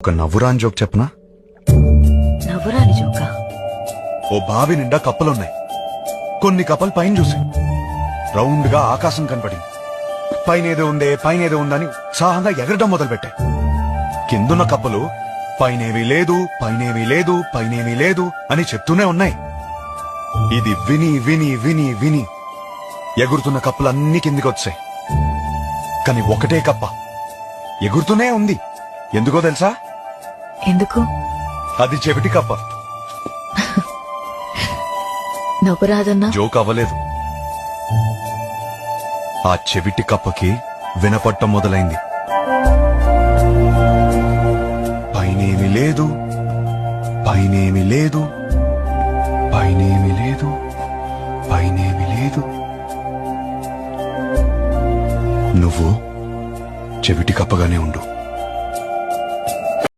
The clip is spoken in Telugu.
ఒక నవ్వురాని జోక్ చెప్పనా? నవ్వురాని జోక? ఓ బావి నిండా కప్పలున్నాయి. కొన్ని కప్పలు పైన చూసి. రౌండ్గా ఆకాశం కనపడింది. పైన ఏదో ఉందే పైన ఏదో ఉందని ఉత్సాహంగా ఎగరడం మొదలుపెట్టాయి కిందున్న కప్పలు పైనేమీ లేదు పైనేమీ లేదు పైనేమీ లేదు అని చెప్తూనే ఉన్నాయి. ఇది విని విని విని విని ఎగురుతున్న కప్పలన్నీ కిందికి వచ్చాయి కానీ ఒకటే కప్ప ఎగురుతూనే ఉంది. ఎందుకో తెలుసా? ఎందుకు? అది చెవిటి కప్ప. నవ్వు రాదన్నా జోక్ అవ్వలేదు. ఆ చెవిటి కప్పకి వినపట్టం మొదలైంది. పైనేమి లేదు పైనేమి లేదు పైనేమి లేదు పైనేమి లేదు. నువ్వు చెవిటి కప్పగానే ఉండు.